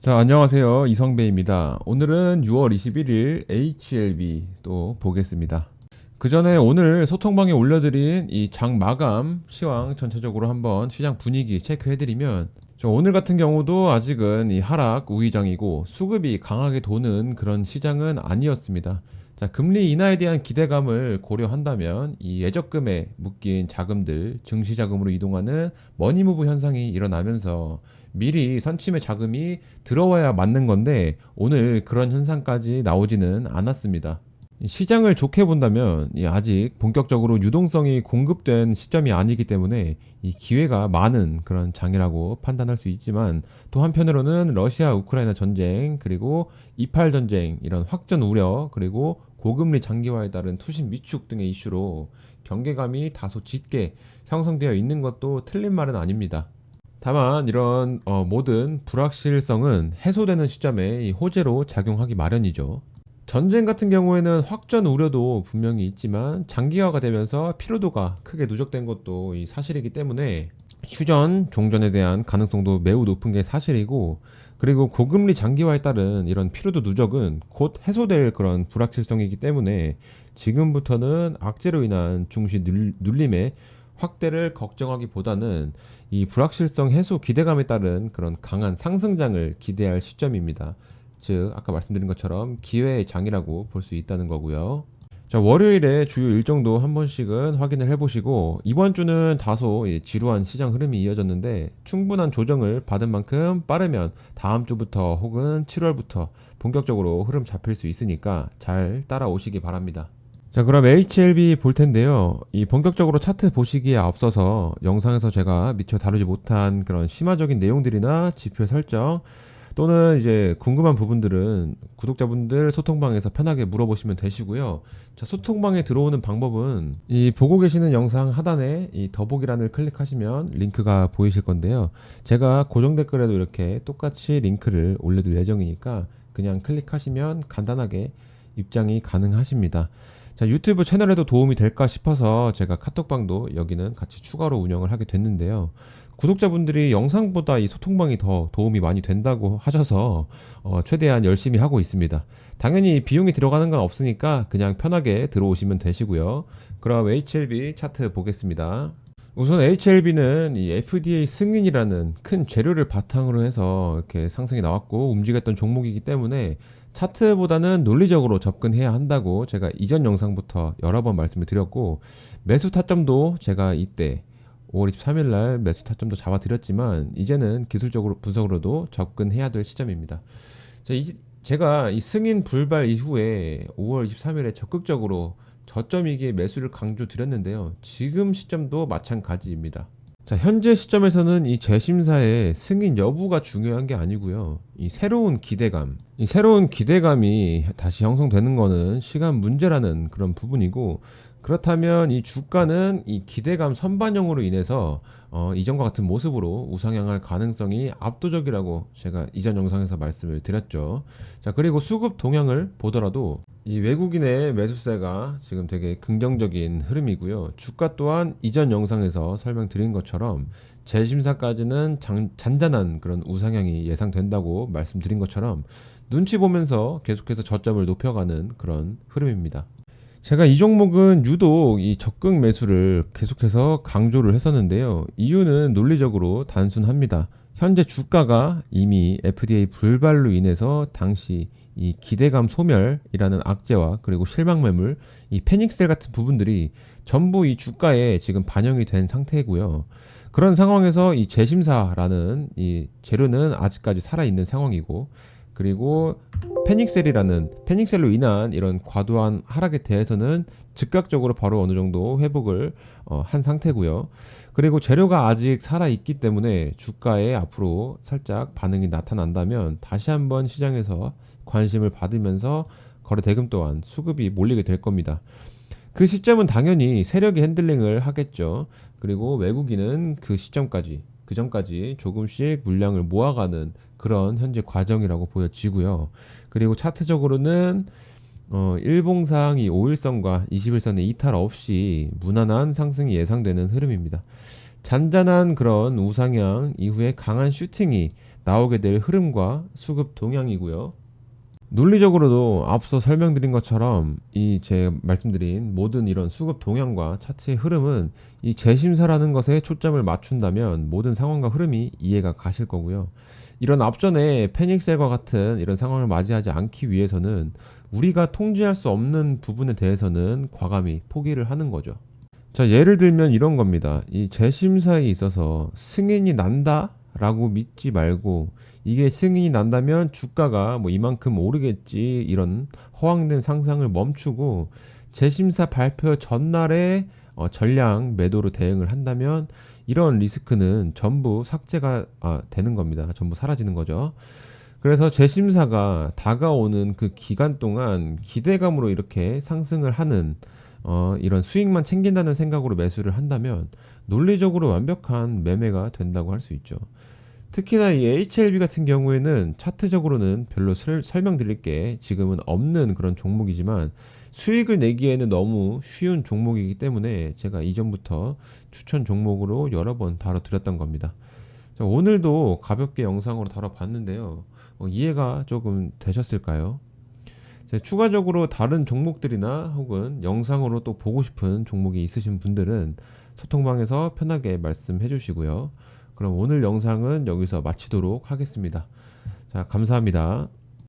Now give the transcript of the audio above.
자, 안녕하세요. 이성배입니다. 오늘은 6월 21일 HLB 또 보겠습니다. 그 전에 오늘 소통방에 올려드린 이 장 마감 시황 전체적으로 한번 시장 분위기 체크해드리면 저 오늘 같은 경우도 아직은 이 하락 우위장이고 수급이 강하게 도는 그런 시장은 아니었습니다. 자, 금리 인하에 대한 기대감을 고려한다면 이 예적금에 묶인 자금들 증시 자금으로 이동하는 머니무브 현상이 일어나면서 미리 선침의 자금이 들어와야 맞는 건데 오늘 그런 현상까지 나오지는 않았습니다. 이 시장을 좋게 본다면 이 아직 본격적으로 유동성이 공급된 시점이 아니기 때문에 이 기회가 많은 그런 장이라고 판단할 수 있지만 또 한편으로는 러시아 우크라이나 전쟁 그리고 이팔 전쟁 이런 확전 우려 그리고 고금리 장기화에 따른 투신 미축 등의 이슈로 경계감이 다소 짙게 형성되어 있는 것도 틀린 말은 아닙니다. 다만 이런 어, 모든 불확실성은 해소되는 시점에 이 호재로 작용하기 마련이죠. 전쟁 같은 경우에는 확전 우려도 분명히 있지만 장기화가 되면서 피로도가 크게 누적된 것도 이 사실이기 때문에 휴전, 종전에 대한 가능성도 매우 높은 게 사실이고 그리고 고금리 장기화에 따른 이런 피로도 누적은 곧 해소될 그런 불확실성이기 때문에 지금부터는 악재로 인한 중시 눌- 눌림의 확대를 걱정하기보다는 이 불확실성 해소 기대감에 따른 그런 강한 상승장을 기대할 시점입니다. 즉 아까 말씀드린 것처럼 기회의 장이라고 볼 수 있다는 거고요. 자 월요일에 주요 일정도 한 번씩은 확인을 해보시고 이번 주는 다소 이 지루한 시장 흐름이 이어졌는데 충분한 조정을 받은 만큼 빠르면 다음 주부터 혹은 7월부터 본격적으로 흐름 잡힐 수 있으니까 잘 따라오시기 바랍니다. 자 그럼 HLB 볼 텐데요. 이 본격적으로 차트 보시기에 앞서서 영상에서 제가 미처 다루지 못한 그런 심화적인 내용들이나 지표 설정 또는 이제 궁금한 부분들은 구독자분들 소통방에서 편하게 물어보시면 되시고요. 자, 소통방에 들어오는 방법은 이 보고 계시는 영상 하단에 이 더보기란을 클릭하시면 링크가 보이실 건데요. 제가 고정 댓글에도 이렇게 똑같이 링크를 올려둘 예정이니까 그냥 클릭하시면 간단하게 입장이 가능하십니다. 자, 유튜브 채널에도 도움이 될까 싶어서 제가 카톡방도 여기는 같이 추가로 운영을 하게 됐는데요. 구독자분들이 영상보다 이 소통방이 더 도움이 많이 된다고 하셔서 어, 최대한 열심히 하고 있습니다. 당연히 비용이 들어가는 건 없으니까 그냥 편하게 들어오시면 되시고요. 그럼 HLB 차트 보겠습니다. 우선 HLB는 이 FDA 승인이라는 큰 재료를 바탕으로 해서 이렇게 상승이 나왔고 움직였던 종목이기 때문에 차트보다는 논리적으로 접근해야 한다고 제가 이전 영상부터 여러 번 말씀을 드렸고 매수 타점도 제가 이때 5월 23일 날 매수 타점도 잡아드렸지만 이제는 기술적으로 분석으로도 접근해야 될 시점입니다. 자, 이, 제가 이 승인 불발 이후에 5월 23일에 적극적으로 저점이기에 매수를 강조드렸는데요. 지금 시점도 마찬가지입니다. 자, 현재 시점에서는 이 재심사의 승인 여부가 중요한 게 아니고요. 이 새로운 기대감, 이 새로운 기대감이 다시 형성되는 거는 시간 문제라는 그런 부분이고 그렇다면 이 주가는 이 기대감 선반영으로 인해서 어, 이전과 같은 모습으로 우상향할 가능성이 압도적이라고 제가 이전 영상에서 말씀을 드렸죠. 자, 그리고 수급 동향을 보더라도 이 외국인의 매수세가 지금 되게 긍정적인 흐름이고요. 주가 또한 이전 영상에서 설명드린 것처럼 재심사까지는 장- 잔잔한 그런 우상향이 예상된다고 말씀드린 것처럼 눈치 보면서 계속해서 저점을 높여가는 그런 흐름입니다. 제가 이 종목은 유독 이 적극 매수를 계속해서 강조를 했었는데요. 이유는 논리적으로 단순합니다. 현재 주가가 이미 FDA 불발로 인해서 당시 이 기대감 소멸이라는 악재와 그리고 실망 매물, 이 패닉셀 같은 부분들이 전부 이 주가에 지금 반영이 된 상태고요. 그런 상황에서 이 재심사라는 이 재료는 아직까지 살아 있는 상황이고 그리고 패닉셀이라는 패닉셀로 인한 이런 과도한 하락에 대해서는 즉각적으로 바로 어느 정도 회복을 어, 한 상태고요. 그리고 재료가 아직 살아 있기 때문에 주가에 앞으로 살짝 반응이 나타난다면 다시 한번 시장에서 관심을 받으면서 거래 대금 또한 수급이 몰리게 될 겁니다. 그 시점은 당연히 세력이 핸들링을 하겠죠. 그리고 외국인은 그 시점까지 그 전까지 조금씩 물량을 모아가는 그런 현재 과정이라고 보여지고요. 그리고 차트적으로는 어, 일봉상 이 5일선과 21선의 이탈 없이 무난한 상승이 예상되는 흐름입니다. 잔잔한 그런 우상향 이후에 강한 슈팅이 나오게 될 흐름과 수급 동향이고요. 논리적으로도 앞서 설명드린 것처럼 이 제 말씀드린 모든 이런 수급 동향과 차트의 흐름은 이 재심사라는 것에 초점을 맞춘다면 모든 상황과 흐름이 이해가 가실 거고요. 이런 앞전에 패닉셀과 같은 이런 상황을 맞이하지 않기 위해서는 우리가 통제할 수 없는 부분에 대해서는 과감히 포기를 하는 거죠. 자, 예를 들면 이런 겁니다. 이 재심사에 있어서 승인이 난다 라고 믿지 말고 이게 승인이 난다면 주가가 뭐 이만큼 오르겠지 이런 허황된 상상을 멈추고 재심사 발표 전날에 어, 전량 매도로 대응을 한다면 이런 리스크는 전부 삭제가 아, 되는 겁니다. 전부 사라지는 거죠. 그래서 재심사가 다가오는 그 기간 동안 기대감으로 이렇게 상승을 하는 어, 이런 수익만 챙긴다는 생각으로 매수를 한다면 논리적으로 완벽한 매매가 된다고 할 수 있죠. 특히나 이 HLB 같은 경우에는 차트적으로는 별로 설, 설명드릴 게 지금은 없는 그런 종목이지만 수익을 내기에는 너무 쉬운 종목이기 때문에 제가 이전부터 추천 종목으로 여러 번 다뤄드렸던 겁니다. 자, 오늘도 가볍게 영상으로 다뤄봤는데요. 어, 이해가 조금 되셨을까요? 자, 추가적으로 다른 종목들이나 혹은 영상으로 또 보고 싶은 종목이 있으신 분들은 소통방에서 편하게 말씀해 주시고요. 그럼 오늘 영상은 여기서 마치도록 하겠습니다. 자, 감사합니다.